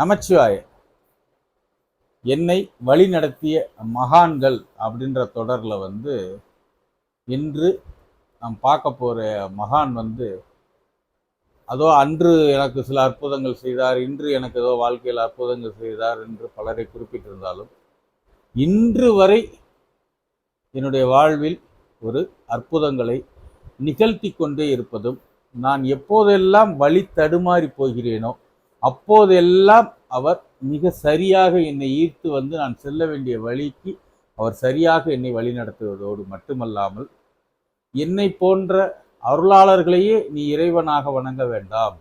நமச்சிவாய என்னை வழி நடத்திய மகான்கள் அப்படின்ற தொடரில் வந்து இன்று நாம் பார்க்க போகிற மகான் வந்து அதோ அன்று எனக்கு சில அற்புதங்கள் செய்தார் இன்று எனக்கு ஏதோ வாழ்க்கையில் அற்புதங்கள் செய்தார் என்று பலரை குறிப்பிட்டிருந்தாலும் இன்று வரை என்னுடைய வாழ்வில் ஒரு அற்புதங்களை நிகழ்த்தி கொண்டே இருப்பதும் நான் எப்போதெல்லாம் வழி தடுமாறி போகிறேனோ அப்போதெல்லாம் அவர் மிக சரியாக என்னை ஈர்த்து வந்து நான் செல்ல வேண்டிய வழிக்கு அவர் சரியாக என்னை வழிநடத்துவதோடு மட்டுமல்லாமல் என்னை போன்ற அருளாளர்களையே நீ இறைவனாக வணங்க வேண்டாம்.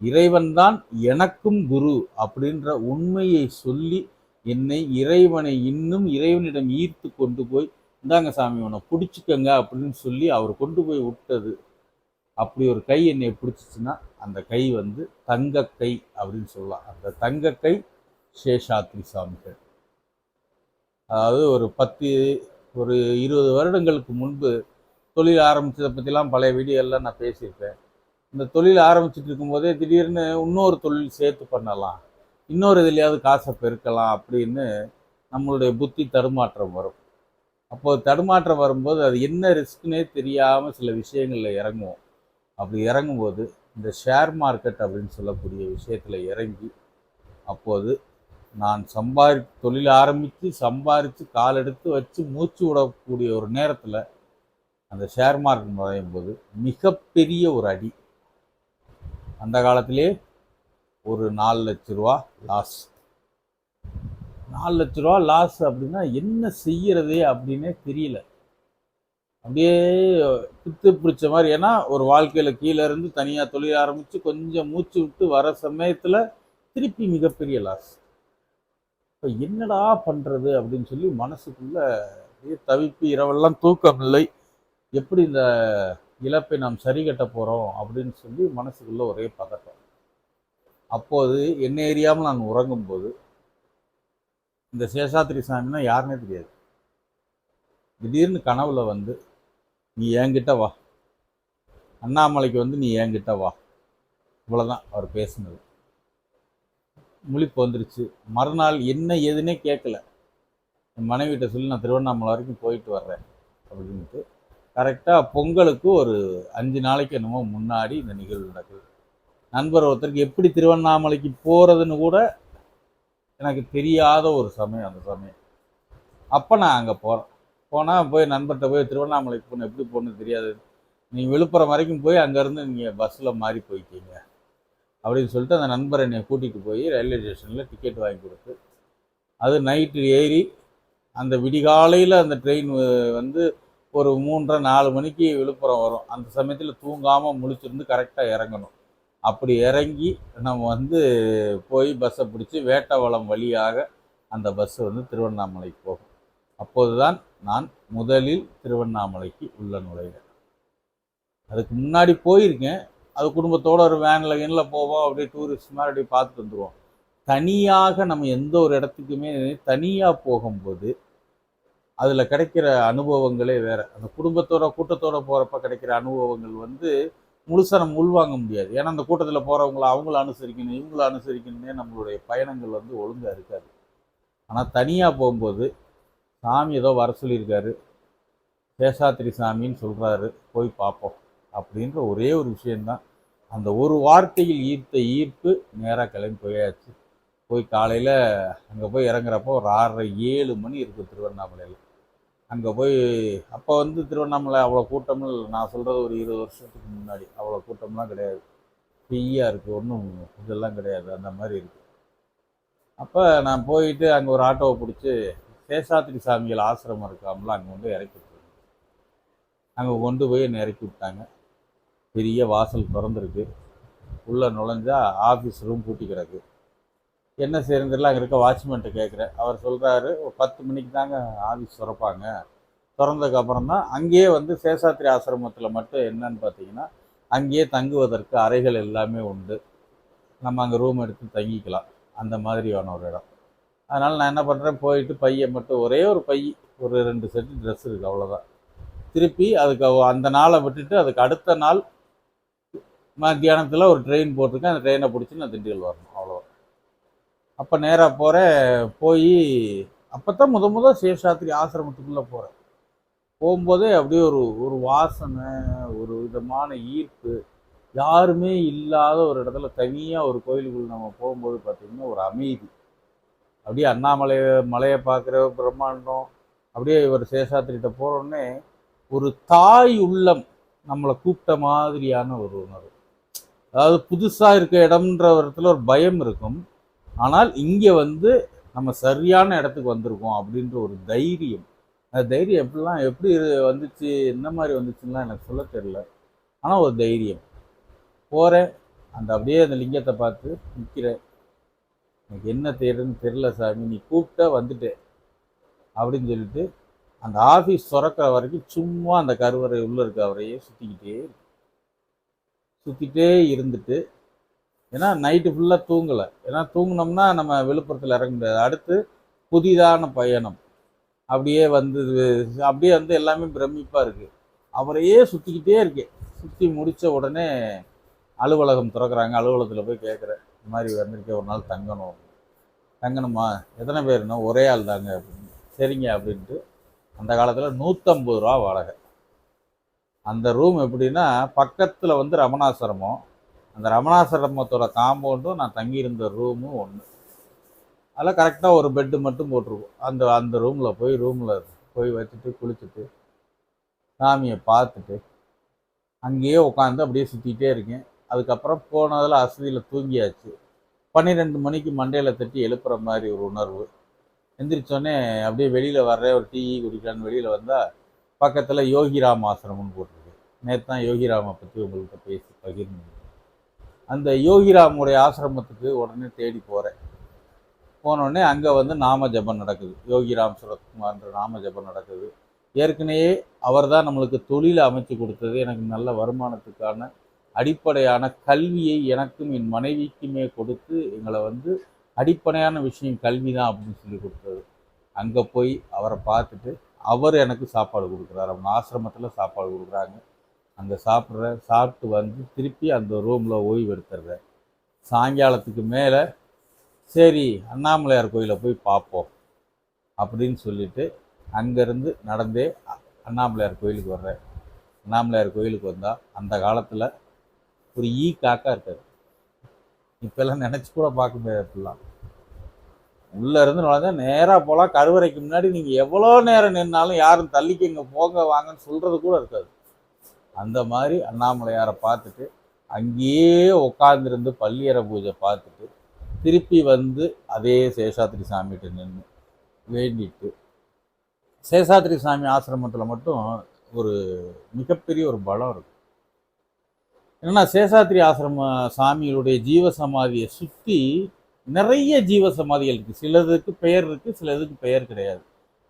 இறைவன்தான் எனக்கும் குரு அப்படின்ற உண்மையை சொல்லி என்னை இறைவனை இன்னும் இறைவனிடம் ஈர்த்து கொண்டு போய் இந்தாங்க சாமி உன்னை பிடிச்சிக்கங்க அப்படின்னு சொல்லி அவர் கொண்டு போய் விட்டது. அப்படி ஒரு கை என்னை பிடிச்சிச்சுன்னா அந்த கை வந்து தங்க கை அப்படின்னு சொல்லலாம். அந்த தங்க கை சேஷாத்ரி சாமிகள். அதாவது ஒரு பத்து ஒரு இருபது வருடங்களுக்கு முன்பு தொழில் ஆரம்பித்ததை பற்றிலாம் பழைய வீடியோலாம் நான் பேசியிருப்பேன் இந்த தொழில் ஆரம்பிச்சுட்டு இருக்கும்போதே திடீர்னு இன்னொரு தொழில் சேர்த்து பண்ணலாம். இன்னொரு இதுலையாவது காசை பெருக்கலாம் அப்படின்னு நம்மளுடைய புத்தி தடுமாற்றம் வரும். அப்போது தடுமாற்றம் வரும்போது அது என்ன ரிஸ்க்குன்னே தெரியாமல் சில விஷயங்களில் இறங்குவோம். அப்படி இறங்கும்போது இந்த ஷேர் மார்க்கெட் அப்படின்னு சொல்லக்கூடிய விஷயத்தில் இறங்கி அப்போது நான் சம்பாதி தொழில் ஆரம்பித்து சம்பாரித்து கால் எடுத்து வச்சு மூச்சு விடக்கூடிய ஒரு நேரத்தில் அந்த ஷேர் மார்க்கெட் நுழையும் போது மிகப்பெரிய ஒரு அடி. அந்த காலத்திலே ஒரு நாலு லட்ச ரூபா லாஸ் நாலு லட்ச ரூபா லாஸ் அப்படின்னா என்ன செய்யறது அப்படின்னே தெரியல. அப்படியே பித்து பிடிச்ச மாதிரி. ஏன்னா ஒரு வாழ்க்கையில் கீழே இருந்து தனியாக தொழில் ஆரம்பித்து கொஞ்சம் மூச்சு விட்டு வர சமயத்தில் திருப்பி மிகப்பெரிய லாஸ் இப்போ என்னடா பண்ணுறது அப்படின்னு சொல்லி மனசுக்குள்ளே அப்படியே தவிப்பு இரவெல்லாம் தூக்கம் இல்லை. எப்படி இந்த இழப்பை நாம் சரி கட்ட போகிறோம் அப்படின்னு சொல்லி மனசுக்குள்ளே ஒரே பதட்டம். அப்போது என்ன ஏரியாமல் நான் உறங்கும்போது இந்த சேஷாத்திரி சாமின்னா யாருன்னே தெரியாது. திடீர்னு கனவுல வந்து நீ என்கிட்ட வா. அண்ணாமலைக்கு வந்து நீ என்கிட்ட வா. இவ்வளோதான் அவர் பேசுனது. முழிப்பு வந்துருச்சு. மறுநாள் என்ன ஏதுன்னே கேட்கல. என் மனைவிட்ட சொல்லி நான் திருவண்ணாமலை வரைக்கும் போயிட்டு வர்றேன் அப்படின்ட்டு கரெக்டாக பொங்கலுக்கு ஒரு அஞ்சு நாளைக்கு என்னமோ முன்னாடி இந்த நிகழ்வு நடக்குது. நண்பர் ஒருத்தருக்கு எப்படி திருவண்ணாமலைக்கு போகிறதுன்னு கூட எனக்கு தெரியாத ஒரு சமயம் அந்த சமயம். அப்போ நான் அங்கே போகிறேன் போனால் போய் நண்பர்கிட்ட போய் திருவண்ணாமலைக்கு போகணும் எப்படி போகணும்னு தெரியாது. நீங்கள் விழுப்புரம் வரைக்கும் போய் அங்கேருந்து நீங்கள் பஸ்ஸில் மாறி போய்க்கிங்க அப்படின்னு சொல்லிட்டு அந்த நண்பர் என்னை கூட்டிகிட்டு போய் ரயில்வே ஸ்டேஷனில் டிக்கெட் வாங்கி கொடுத்து அது நைட்டு ஏறி அந்த விடிகாலையில் அந்த ட்ரெயின் வந்து ஒரு மூன்றரை நாலு மணிக்கு விழுப்புரம் வரும். அந்த சமயத்தில் தூங்காமல் முழிச்சிருந்து கரெக்டாக இறங்கணும். அப்படி இறங்கி நம்ம வந்து போய் பஸ்ஸை பிடிச்சி வேட்டவளம் வழியாக அந்த பஸ்ஸு வந்து திருவண்ணாமலைக்கு போகும். அப்போது தான் நான் முதலில் திருவண்ணாமலைக்கு உள்ள நுழைகிறேன். அதுக்கு முன்னாடி போயிருக்கேன். அது குடும்பத்தோட ஒரு வேனில் வேனில் போவோம். அப்படியே டூரிஸ்ட் மாதிரி அப்படியே பார்த்துட்டு வந்துடுவோம் தனியாக நம்ம எந்த ஒரு இடத்துக்குமே தனியாக போகும்போது அதில் கிடைக்கிற அனுபவங்களே வேறு. அந்த குடும்பத்தோட கூட்டத்தோட போகிறப்ப கிடைக்கிற அனுபவங்கள் வந்து முழுசாக நம்ம உள்வாங்க முடியாது. ஏன்னா அந்த கூட்டத்தில் போகிறவங்கள அவங்கள அனுசரிக்கணும் இவங்கள அனுசரிக்கணும்னே நம்மளுடைய பயணங்கள் வந்து ஒழுங்காக இருக்காது. ஆனால் தனியாக போகும்போது சாமி ஏதோ வர சொல்லியிருக்காரு. சேஷாத்திரி சாமின்னு சொல்கிறாரு போய் பார்ப்போம். அப்படின்ற ஒரே ஒரு விஷயந்தான் அந்த ஒரு வார்த்தையில் ஈர்த்த ஈர்ப்பு நேராக கிளம்பி போயாச்சு. போய் காலையில் அங்கே போய் இறங்குறப்போ ஒரு ஆறரை ஏழு மணி இருக்குது திருவண்ணாமலையில். அங்கே போய் அப்போ வந்து திருவண்ணாமலை அவ்வளோ கூட்டம்னு நான் சொல்கிறது ஒரு இருபது வருஷத்துக்கு முன்னாடி. அவ்வளோ கூட்டம்லாம் கிடையாது. ஃப்ரீயாக இருக்குது ஒன்றும் இதெல்லாம் கிடையாது. அந்த மாதிரி இருக்குது அப்போ நான் போயிட்டு அங்கே ஒரு ஆட்டோவை பிடிச்சி சேஷாத்திரி சாமிகள் ஆசிரமம் இருக்காமல அங்கே வந்து இறக்கி விட்டுருக்கு அங்கே கொண்டு போய் என்னை இறக்கி விட்டாங்க. பெரிய வாசல் திறந்துருக்கு. உள்ளே நுழைஞ்சா ஆஃபீஸ் ரூம் பூட்டி கிடக்கு. என்ன செய்யறதுல அங்கே இருக்க வாட்ச்மேன்ட்ட கேட்குறேன் அவர் சொல்கிறாரு ஒரு பத்து மணிக்கு தாங்க ஆஃபீஸ் திறப்பாங்க. திறந்ததுக்கப்புறம் தான் அங்கேயே வந்து சேஷாத்திரி ஆசிரமத்தில் மட்டும் என்னன்னு பார்த்தீங்கன்னா அங்கேயே தங்குவதற்கு அறைகள் எல்லாமே உண்டு. நம்ம அங்கே ரூம் எடுத்து தங்கிக்கலாம். அந்த மாதிரியான ஒரு இடம். அதனால் நான் என்ன பண்ணுறேன் போயிட்டு பையை மட்டும் ஒரே ஒரு பை ஒரு ரெண்டு செட்டு ட்ரெஸ் இருக்குது அவ்வளோதான் திருப்பி அதுக்கு அந்த நாளை விட்டுட்டு அதுக்கு அடுத்த நாள் மத்தியானத்தில் ஒரு ட்ரெயின் போட்டிருக்கேன். அந்த ட்ரெயினை பிடிச்சி நான் திண்டுக்கல் வரணும் அவ்வளோ அப்போ நேராக போகிறேன் போய் அப்போ தான் முத முத சேஷாத்திரி ஆசிரமத்துக்குள்ளே போகிறேன் போகும்போதே அப்படியே ஒரு ஒரு வாசனை ஒரு விதமான ஈர்ப்பு. யாருமே இல்லாத ஒரு இடத்துல தனியாக ஒரு கோயிலுக்குள்ள நம்ம போகும்போது பார்த்திங்கன்னா ஒரு அமைதி. அப்படியே அண்ணாமலை மலையை பார்க்குற பிரம்மாண்டம் அப்படியே இவர் சேஷாத்திரிகிட்ட போகிறோன்னே ஒரு தாய் உள்ளம் நம்மளை கூப்பிட்ட மாதிரியான ஒரு உணர்வு. அதாவது புதுசாக இருக்க இடம்ன்ற இடத்துல ஒரு பயம் இருக்கும். ஆனால் இங்கே வந்து நம்ம சரியான இடத்துக்கு வந்திருக்கோம் அப்படின்ற ஒரு தைரியம். அந்த தைரியம் எப்படிலாம் எப்படி வந்துச்சு என்ன மாதிரி வந்துச்சுன்னா எனக்கு சொல்ல தெரில ஆனால் ஒரு தைரியம். போகிறேன் அந்த அப்படியே அந்த லிங்கத்தை பார்த்து நிற்கிறேன் எனக்கு என்ன தேடுன்னு தெரில சாமி நீ கூப்பிட்ட வந்துட்டேன் அப்படின்னு சொல்லிட்டு அந்த ஆஃபீஸ் திறக்கிற வரைக்கும் சும்மா அந்த கருவறை உள்ளே இருக்க அவரையே சுற்றிக்கிட்டே சுற்றிட்டே இருந்துட்டு ஏன்னா நைட்டு ஃபுல்லாக தூங்கலை. ஏன்னா தூங்கினோம்னா நம்ம விழுப்புரத்தில் இறங்க முடியாது. அடுத்து புதிதான பயணம். அப்படியே வந்து அப்படியே வந்து எல்லாமே பிரமிப்பாக இருக்குது அவரையே சுற்றிக்கிட்டே இருக்கேன் சுற்றி முடித்த உடனே அலுவலகம் திறக்கிறாங்க. அலுவலகத்தில் போய் கேட்குறேன் இந்த மாதிரி வந்திருக்கேன் ஒரு நாள் தங்கணும். தங்கணுமா? எத்தனை பேருனா ஒரே ஆள் தாங்க அப்படின்னு. சரிங்க அப்படின்ட்டு அந்த காலத்தில் நூற்றம்பது ரூபா வாடகை. அந்த ரூம் எப்படின்னா பக்கத்தில் வந்து ரமணாசிரமம். அந்த ரமணாசிரமத்தோட காம்பவுண்டும் நான் தங்கியிருந்த ரூமும் ஒன்று அதில் கரெக்டாக ஒரு பெட்டு மட்டும் போட்டிருக்கும். அந்த அந்த ரூமில் போய் ரூமில் போய் வச்சுட்டு குளிச்சுட்டு சாமியை பார்த்துட்டு அங்கேயே உட்காந்து அப்படியே சுற்றிக்கிட்டே இருக்கேன். அதுக்கப்புறம் போனதில் அசதியில் தூங்கியாச்சு. பன்னிரெண்டு மணிக்கு மண்டையில் தட்டி எழுப்புற மாதிரி ஒரு உணர்வு. எந்திரிச்சோடனே அப்படியே வெளியில் வர்றேன் ஒரு டீ குடிக்கலான்னு வெளியில் வந்தால் பக்கத்தில் யோகிராம் ஆசிரமம்னு போட்டிருக்கு. நேற்று தான் யோகிராமை பற்றி உங்கள்கிட்ட பேசி பகிர்ந்து அந்த யோகிராமுடைய ஆசிரமத்துக்கு உடனே தேடி போகிறேன் போனோடனே அங்கே வந்து நாம ஜபம் நடக்குது. யோகிராம் சுரத்குமார்ன்ற நாம ஜபம் நடக்குது. ஏற்கனவே அவர் தான் நம்மளுக்கு தொழிலை அமைச்சு கொடுத்தது. எனக்கு நல்ல வருமானத்துக்கான அடிப்படையான கல்வியை எனக்கும் என் மனைவிக்குமே கொடுத்து எங்களை வந்து அடிப்படையான விஷயம் கல்வி தான் அப்படின்னு சொல்லி கொடுத்தது. அங்கே போய் அவரை பார்த்துட்டு அவர் எனக்கு சாப்பாடு கொடுக்குறாரு. அவங்க ஆசிரமத்தில் சாப்பாடு கொடுக்குறாங்க. அங்கே சாப்பிட்ற சாப்பிட்டு வந்து திருப்பி அந்த ரூமில் ஓய்வு எடுத்துடுறேன். சாயங்காலத்துக்கு மேலே சரி அண்ணாமலையார் கோயிலை போய் பார்ப்போம் அப்படின்னு சொல்லிட்டு அங்கேருந்து நடந்தே அண்ணாமலையார் கோயிலுக்கு வர்றேன். அண்ணாமலையார் கோயிலுக்கு வந்தால் அந்த காலத்தில் ஒரு ஈ காக்கா இருக்காது இப்பெல்லாம் நினச்சி கூட பார்க்க முடியாது அப்படிலாம். உள்ளே இருந்து நுழைஞ்சா நேராக போகலாம் கருவறைக்கு முன்னாடி நீங்கள் எவ்வளோ நேரம் நின்னாலும் யாரும் தள்ளிக்கு இங்கே போங்க வாங்கன்னு சொல்கிறது கூட இருக்காது. அந்த மாதிரி அண்ணாமலையாரை பார்த்துட்டு அங்கேயே உட்காந்துருந்து பள்ளியறை பூஜை பார்த்துட்டு திருப்பி வந்து அதே சேஷாத்திரி சாமிகிட்ட நின்று வேண்டிட்டு சேஷாத்திரி சாமி ஆசிரமத்தில் மட்டும் ஒரு மிகப்பெரிய ஒரு பலம் இருக்கும். என்னன்னா சேஷாத்திரி ஆசிரம சாமிகளுடைய ஜீவ சமாதியை சுற்றி நிறைய ஜீவ சமாதிகள் இருக்குது சிலதுக்கு பெயர் இருக்குது சிலதுக்கு பெயர் கிடையாது.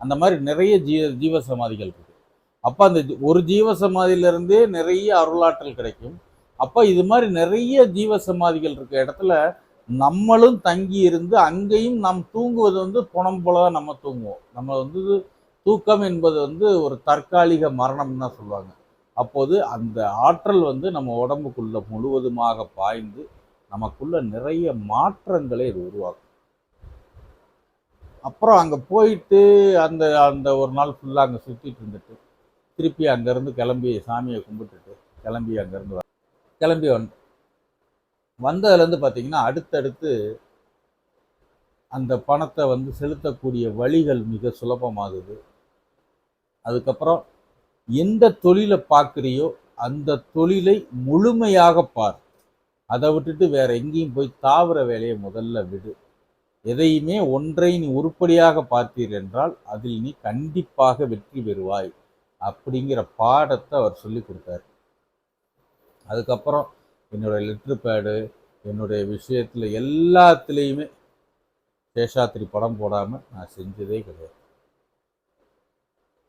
அந்த மாதிரி நிறைய ஜீ ஜீவ சமாதிகள் இருக்குது அப்போ அந்த ஒரு ஜீவ சமாதியிலேருந்தே நிறைய அருளாற்றல் கிடைக்கும். அப்போ இது மாதிரி நிறைய ஜீவ சமாதிகள் இருக்க இடத்துல நம்மளும் தங்கி இருந்து அங்கேயும் நாம் தூங்குவது வந்து புணம் போல தான் நம்ம தூங்குவோம். நம்ம வந்து தூக்கம் என்பது வந்து ஒரு தற்காலிக மரணம்னு தான் சொல்லுவாங்க. அப்போது அந்த ஆற்றல் வந்து நம்ம உடம்புக்குள்ளே முழுவதுமாக பாய்ந்து நமக்குள்ள நிறைய மாற்றங்களை இது உருவாக்கும். அப்புறம் அங்கே போயிட்டு அந்த அந்த ஒரு நாள் ஃபுல்லாக அங்கே சுற்றிட்டு இருந்துட்டு திருப்பி அங்கேருந்து கிளம்பி சாமியை கும்பிட்டுட்டு கிளம்பி அங்கேருந்து வ கிளம்பி வந்து வந்ததுலேருந்து பார்த்தீங்கன்னா அடுத்தடுத்து அந்த பணத்தை வந்து செலுத்தக்கூடிய வழிகள் மிக சுலபமாகுது. அதுக்கப்புறம் எந்த தொழிலை பார்க்குறியோ அந்த தொழிலை முழுமையாக பார். அதை விட்டுட்டு வேற எங்கேயும் போய் தாவர வேலையை முதல்ல விடு. எதையுமே ஒன்றை நீ உருப்படியாக பார்த்தீர் என்றால் அதில் நீ கண்டிப்பாக வெற்றி பெறுவாய் அப்படிங்கிற பாடத்தை அவர் சொல்லி கொடுத்தார். அதுக்கப்புறம் என்னுடைய லெட்ரு பேடு என்னுடைய விஷயத்தில் எல்லாத்துலேயுமே சேஷாத்திரி படம் போடாமல் நான் செஞ்சதே கிடையாது.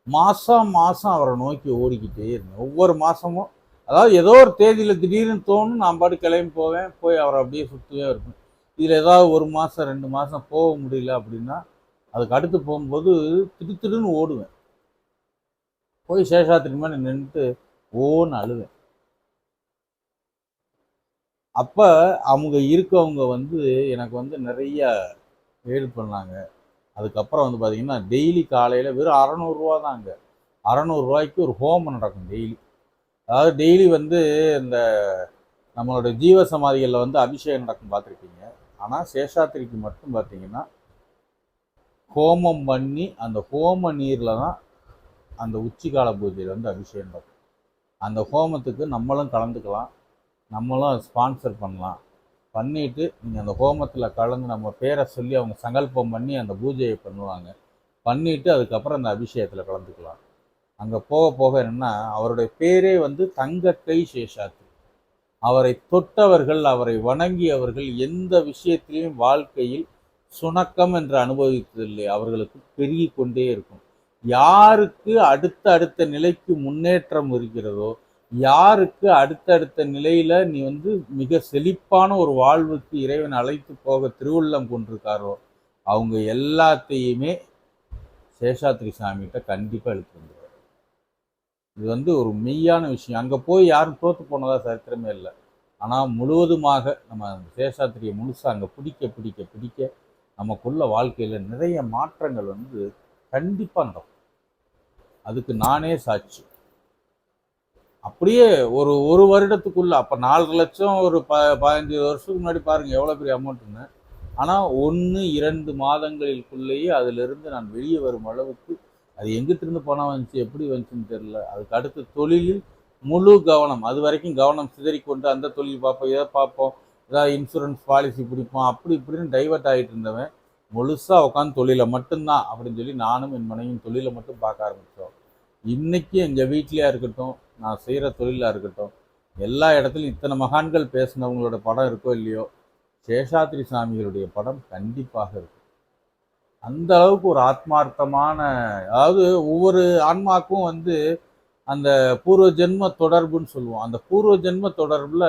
மாதம் மாதம் அவரை நோக்கி ஓடிக்கிட்டே இருந்தேன். ஒவ்வொரு மாதமும் அதாவது ஏதோ ஒரு தேதியில் திடீர்னு தோணும் நான் பாட்டு கிளம்பி போவேன் போய் அவரை அப்படியே சுற்றுவே இருப்பேன். இதில் ஏதாவது ஒரு மாதம் ரெண்டு மாதம் போக முடியல அப்படின்னா அதுக்கு அடுத்து போகும்போது திடு திடுன்னு ஓடுவேன். போய் சேஷாத்திரி நின்றுட்டு ஓன்னு அழுவேன். அப்போ அவங்க இருக்கவங்க வந்து எனக்கு வந்து நிறைய ஹெல்ப் பண்ணாங்க. அதுக்கப்புறம் வந்து பார்த்திங்கன்னா டெய்லி காலையில் வெறும் அறநூறுரூவா தான் அங்கே. அறநூறுரூவாய்க்கு ஒரு ஹோமம் நடக்கும் டெய்லி அதாவது டெய்லி வந்து இந்த நம்மளோட ஜீவ சமாதிகளில் வந்து அபிஷேகம் நடக்கும் பார்த்துருக்கீங்க ஆனால் சேஷாத்திரிக்கு மட்டும் பார்த்தீங்கன்னா ஹோமம் பண்ணி அந்த ஹோம நீரில் தான் அந்த உச்சிகால பூஜையில் வந்து அபிஷேகம் நடக்கும். அந்த ஹோமத்துக்கு நம்மளும் கலந்துக்கலாம். நம்மளும் ஸ்பான்சர் பண்ணலாம். பண்ணிவிட்டு நீங்கள் அந்த ஹோமத்தில் கலந்து நம்ம பேரை சொல்லி அவங்க சங்கல்பம் பண்ணி அந்த பூஜையை பண்ணுவாங்க. பண்ணிவிட்டு அதுக்கப்புறம் அந்த அபிஷேகத்தில் கலந்துக்கலாம். அங்கே போக போக என்னன்னா அவருடைய பேரே வந்து தங்க கை சேஷாத்து. அவரை தொட்டவர்கள் அவரை வணங்கியவர்கள் எந்த விஷயத்திலையும் வாழ்க்கையில் சுணக்கம் என்று அனுபவித்ததில்லை. அவர்களுக்கு பெருகி கொண்டே இருக்கும். யாருக்கு அடுத்த அடுத்த நிலைக்கு முன்னேற்றம் இருக்கிறதோ யாருக்கு அடுத்தடுத்த நிலையில நீ வந்து மிக செழிப்பான ஒரு வாழ்வுக்கு இறைவன் அழைத்து போக திருவுள்ளம் கொண்டிருக்காரோ அவங்க எல்லாத்தையுமே சேஷாத்ரி சாமிகிட்ட கண்டிப்பாக எடுத்து வந்துடுவார் இது வந்து ஒரு மெய்யான விஷயம். அங்கே போய் யாரும் தோற்று போனதாக சரித்திரமே இல்லை. ஆனால் முழுவதுமாக நம்ம அந்த சேஷாத்திரியை முழுசாக அங்கே பிடிக்க பிடிக்க பிடிக்க நமக்குள்ள வாழ்க்கையில் நிறைய மாற்றங்கள் வந்து கண்டிப்பாக நடக்கும். அதுக்கு நானே சாட்சி. அப்படியே ஒரு ஒரு வருடத்துக்குள்ள அப்போ நாலரை லட்சம் ஒரு ப பதினஞ்சு வருஷத்துக்கு முன்னாடி பாருங்கள் எவ்வளோ பெரிய அமௌண்ட்டுன்னு ஆனால் ஒன்று இரண்டு மாதங்களுக்குள்ளேயே அதிலிருந்து நான் வெளியே வரும் அளவுக்கு அது எங்கிட்டிருந்து பணம் வந்துச்சு எப்படி வந்துச்சுன்னு தெரில அதுக்கு அடுத்து தொழிலில் முழு கவனம் அது வரைக்கும் கவனம் சிதறிக்கொண்டு அந்த தொழில் பார்ப்போம் இதை பார்ப்போம் ஏதாவது இன்சூரன்ஸ் பாலிசி பிடிப்போம் அப்படி இப்படின்னு டைவர்ட் ஆகிட்டு இருந்தவன் முழுசாக உட்காந்து தொழிலை மட்டும்தான் அப்படின்னு சொல்லி நானும் என் மனைவியும் தொழிலை மட்டும் பார்க்க ஆரம்பித்தோம் இன்றைக்கி எங்கள் வீட்டிலையாக இருக்கட்டும் நான் செய்கிற தொழிலாக இருக்கட்டும் எல்லா இடத்துலையும் இத்தனை மகான்கள் பேசினவங்களோட படம் இருக்கோ இல்லையோ சேஷாத்ரி சாமிகளுடைய படம் கண்டிப்பாக இருக்கும். அந்த அளவுக்கு ஒரு ஆத்மார்த்தமான அதாவது ஒவ்வொரு ஆன்மாக்கும் வந்து அந்த பூர்வ ஜென்ம தொடர்புன்னு சொல்லுவோம். அந்த பூர்வ ஜென்ம தொடர்பில்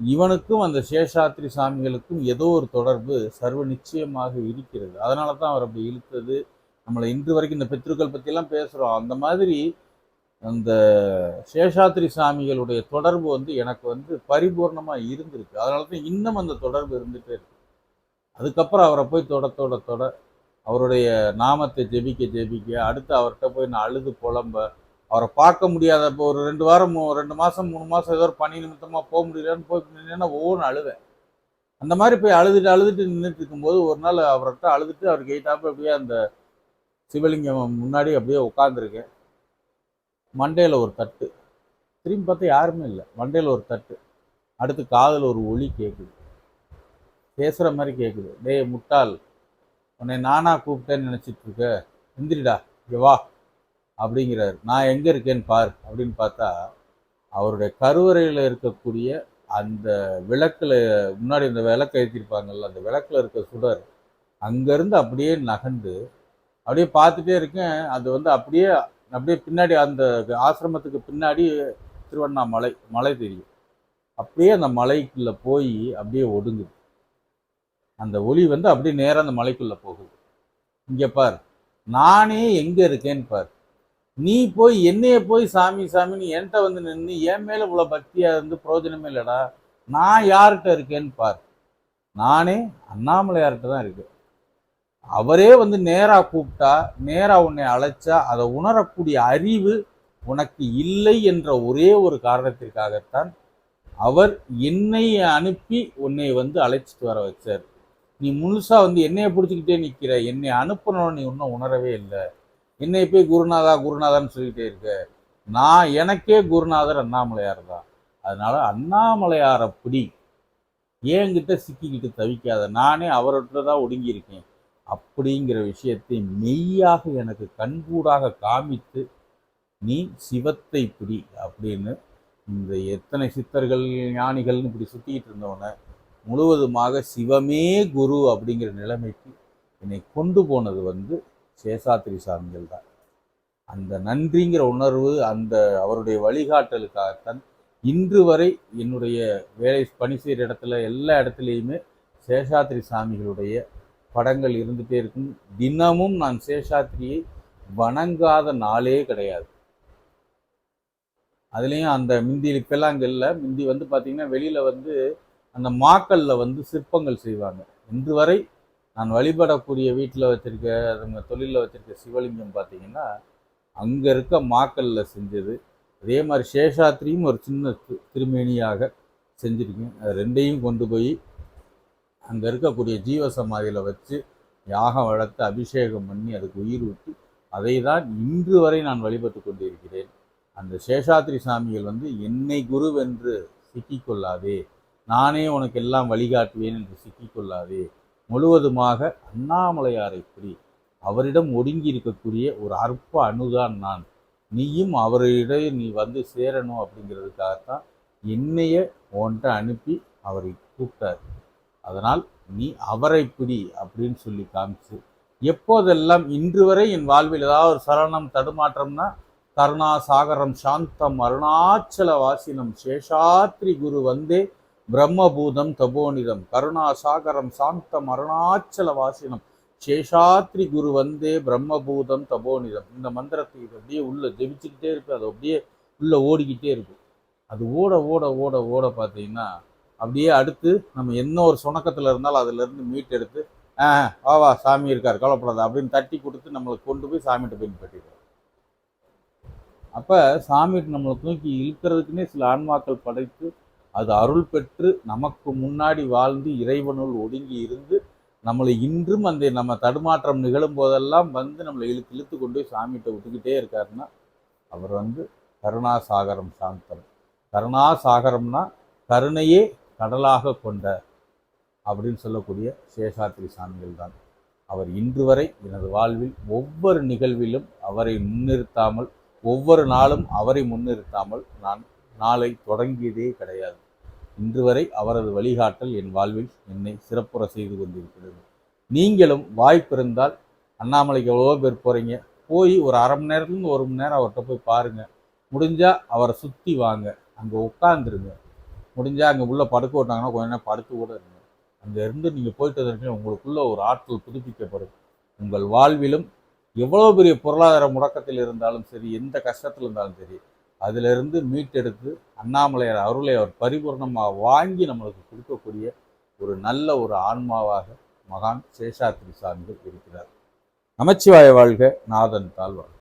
இவனுக்கும் அந்த சேஷாத்ரி சாமிகளுக்கும் ஏதோ ஒரு தொடர்பு சர்வ நிச்சயமாக இருக்கிறது. அதனால தான் அவர் அப்படி இழுத்தது. நம்மளை இன்று வரைக்கும் இந்த பித்ருக்கள் பற்றியெல்லாம் பேசுகிறோம் அந்த மாதிரி அந்த சேஷாத்ரி சாமிகளுடைய தொடர்பு வந்து எனக்கு வந்து பரிபூர்ணமாக இருந்திருக்கு. அதனால தான் இன்னும் அந்த தொடர்பு இருந்துகிட்டே இருக்கு. அதுக்கப்புறம் அவரை போய் தொட தொட தொட அவருடைய நாமத்தை ஜெபிக்க ஜெபிக்க அடுத்து அவர்கிட்ட போய் நான் அழுது புலம்ப அவரை பார்க்க முடியாத இப்போ ஒரு ரெண்டு வாரம் மூ- ரெண்டு மாதம் மூணு மாதம் ஏதோ ஒரு பணி நிமித்தமாக போக முடியலன்னு போய் நின்னா ஒவ்வொன்று அழுவேன். அந்த மாதிரி போய் அழுதுட்டு அழுதுட்டு நின்றுட்டு இருக்கும்போது ஒரு நாள் அவர்கிட்ட அழுதுட்டு அவர் கேட்டாப்போ அப்படியே அந்த சிவலிங்கம் முன்னாடி அப்படியே உட்காந்துருக்கேன் மண்டையில் ஒரு தட்டு. திரும்பி பார்த்தா யாருமே இல்லை. மண்டையில் ஒரு தட்டு. அடுத்து காதில் ஒரு ஒளி கேட்குது பேசுகிற மாதிரி கேட்குது டேய் முட்டாள். உன்னை நானா கூப்பிட்டேன்னு நினச்சிட்டு இருக்க எந்திரிடா. இங்கே வா. அப்படிங்கிறாரு. நான் எங்கே இருக்கேன்னு பார். அப்படின்னு பார்த்தா அவருடைய கருவறையில் இருக்கக்கூடிய அந்த விளக்கில் முன்னாடி இந்த விளக்கு ஏற்றிருப்பாங்கல்ல அந்த விளக்கில் இருக்க சுடர் அங்கேருந்து அப்படியே நகர்ந்து அப்படியே பார்த்துட்டே இருக்கேன். அது வந்து அப்படியே அப்படியே பின்னாடி அந்த ஆசிரமத்துக்கு பின்னாடி திருவண்ணாமலை மலை தெரியும். அப்படியே அந்த மலைக்குள்ளே போய் அப்படியே ஒடுங்குது. அந்த ஒளி வந்து அப்படியே நேராக அந்த மலைக்குள்ளே போகுது. இங்கே பார் நானே எங்கே இருக்கேன்னு பார். நீ போய் என்னைய போய் சாமி சாமின்னு என்கிட்ட வந்து நின்று என் மேலே இவ்வளோ பக்தியாக இருந்து பிரயோஜனமே இல்லைடா நான் யார்கிட்ட இருக்கேன்னு பார். நானே அண்ணாமலையார்கிட்ட தான் இருக்கேன். அவரே வந்து நேராக கூப்பிட்டா நேராக உன்னை அழைச்சா அதை உணரக்கூடிய அறிவு உனக்கு இல்லை என்ற ஒரே ஒரு காரணத்திற்காகத்தான் அவர் என்னை அனுப்பி உன்னை வந்து அழைச்சிட்டு வர வச்சார். நீ முழுசாக வந்து என்னைய பிடிச்சிக்கிட்டே நிற்கிற என்னை அனுப்பணும்னு நீ இன்னும் உணரவே இல்லை. என்னை போய் குருநாதா குருநாதான்னு சொல்லிகிட்டே இருக்க. நான் எனக்கே குருநாதர் அண்ணாமலையார் தான். அதனால அண்ணாமலையாரை பிடி. ஏங்கிட்ட சிக்கிக்கிட்டு தவிக்காத. நானே அவர்கிட்ட தான் ஒடுங்கியிருக்கேன். அப்படிங்கிற விஷயத்தை மெய்யாக எனக்கு கண்கூடாக காமித்து நீ சிவத்தை பிடி அப்படின்னு இந்த எத்தனை சித்தர்கள் ஞானிகள்னு இப்படி சுற்றிக்கிட்டு இருந்தவனை முழுவதுமாக சிவமே குரு அப்படிங்கிற நிலைமைக்கு என்னை கொண்டு போனது வந்து சேஷாத்திரி சாமிகள் தான். அந்த நன்றிங்கிற உணர்வு அந்த அவருடைய வழிகாட்டலுக்காகத்தான் இன்று வரை என்னுடைய வேலை பணி செய்கிற இடத்துல எல்லா இடத்துலையுமே சேஷாத்திரி சாமிகளுடைய படங்கள் இருந்துகிட்டே இருக்கும். தினமும் நான் சேஷாத்ரியை வணங்காத நாளே கிடையாது. அதுலேயும் அந்த மிந்தி இப்பெல்லாம் அங்கே இல்லை. மிந்தி வந்து பார்த்திங்கன்னா வெளியில் வந்து அந்த மாக்கல்ல வந்து சிற்பங்கள் செய்வாங்க. இன்று வரை நான் வழிபடக்கூடிய வீட்டில் வச்சிருக்க அதுங்க தொழிலில் வச்சிருக்க சிவலிங்கம் பார்த்தீங்கன்னா அங்கே இருக்க மாக்கல்ல செஞ்சது. அதே மாதிரி சேஷாத்திரியும் ஒரு சின்ன திருமேனியாக செஞ்சுருக்கேன் அது ரெண்டையும் கொண்டு போய் அங்கே இருக்கக்கூடிய ஜீவ சமாதியில் வச்சு யாகம் வளர்த்து அபிஷேகம் பண்ணி அதுக்கு உயிர் விட்டு அதை தான் இன்று வரை நான் வழிபட்டு கொண்டிருக்கிறேன். அந்த சேஷாத்ரி சாமிகள் வந்து என்னை குருவென்று சிக்கிக்கொள்ளாதே நானே உனக்கு எல்லாம் வழிகாட்டுவேன் என்று சிக்கிக்கொள்ளாதே முழுவதுமாக அண்ணாமலையாரை குறி அவரிடம் ஒடுங்கி இருக்கக்கூடிய ஒரு அற்ப அணுதான் நான். நீயும் அவரிடையே நீ வந்து சேரணும் அப்படிங்கிறதுக்காகத்தான் என்னைய உன்கிட்ட அனுப்பி அவரை கூப்பிட்டார். அதனால் நீ அவரை பிடி அப்படின்னு சொல்லி காமிச்சு எப்போதெல்லாம் இன்று வரை என் வாழ்வில் ஏதாவது ஒரு சரணம் தடுமாற்றம்னா கருணா சாகரம் சாந்தம் அருணாச்சல வாசினம் சேஷாத்ரி குரு வந்தே பிரம்மபூதம் தபோனிதம் கருணா சாகரம் சாந்தம் அருணாச்சல வாசினம் சேஷாத்ரி குரு வந்தே பிரம்மபூதம் தபோனிதம். இந்த மந்திரத்தை இது அப்படியே உள்ள ஜெபிச்சுக்கிட்டே இருக்கு அது அப்படியே உள்ள ஓடிக்கிட்டே இருக்கும் அது ஓட ஓட ஓட ஓட பார்த்தீங்கன்னா அப்படியே அடுத்து நம்ம என்ன ஒரு சுணக்கத்தில் இருந்தாலும் அதுலேருந்து மீட் எடுத்து ஆ வா வா சாமி இருக்கார் கவலைப்படாத அப்படின்னு தட்டி கொடுத்து நம்மளை கொண்டு போய் சாமிகிட்ட பின்பற்றிடுவோம் அப்போ சாமிகிட்ட நம்மளை தூக்கி இழுக்கிறதுக்குன்னே சில ஆன்மாக்கள் படைத்து அது அருள் பெற்று நமக்கு முன்னாடி வாழ்ந்து இறைவனுள் ஒடுங்கி இருந்து நம்மளை இன்றும் அந்த நம்ம தடுமாற்றம் நிகழும் போதெல்லாம் வந்து நம்மளை இழுத்து இழுத்து கொண்டு போய் சாமிகிட்ட விட்டுக்கிட்டே இருக்காருன்னா அவர் வந்து கருணாசாகரம் சாந்தம் கருணாசாகரம்னா கருணையே கடலாக கொண்ட அப்படின்னு சொல்லக்கூடிய சேஷாத்ரி சாமிகள் தான். அவர் இன்று வரை எனது வாழ்வில் ஒவ்வொரு நிகழ்விலும் அவரை முன்னிறுத்தாமல் ஒவ்வொரு நாளும் அவரை முன்னிறுத்தாமல் நான் நாளை தொடங்கியதே கிடையாது. இன்று வரை அவரது வழிகாட்டல் என் வாழ்வில் என்னை சிறப்புற செய்து கொண்டிருக்கிறது. நீங்களும் வாய்ப்பிருந்தால் அண்ணாமலைக்கு எவ்வளோ பேர் போகிறீங்க போய் ஒரு அரை மணி நேரத்துலேருந்து ஒரு மணி நேரம் அவர்கிட்ட போய் பாருங்கள் முடிஞ்சால் அவரை சுற்றி வாங்க. அங்கே உட்காந்துருங்க முடிஞ்சால் அங்கே உள்ளே படுக்க விட்டாங்கன்னா கொஞ்ச நேரம் படுத்து கூட இருங்க. அங்கே இருந்து நீங்கள் போயிட்டு வந்தீங்கன்னா உங்களுக்குள்ளே ஒரு ஆற்றல் புதுப்பிக்கப்படும். உங்கள் வாழ்விலும் எவ்வளோ பெரிய பொருளாதார முடக்கத்தில் இருந்தாலும் சரி எந்த கஷ்டத்தில் இருந்தாலும் சரி அதிலிருந்து மீட்டெடுத்து அண்ணாமலையார் அருளை அவர் பரிபூர்ணமாக வாங்கி நம்மளுக்கு கொடுக்கக்கூடிய ஒரு நல்ல ஒரு ஆன்மாவாக மகான் சேஷாத்ரி சாமிகள் இருக்கிறார். நமச்சிவாய வாழ்க நாதன் தாழ்வாள்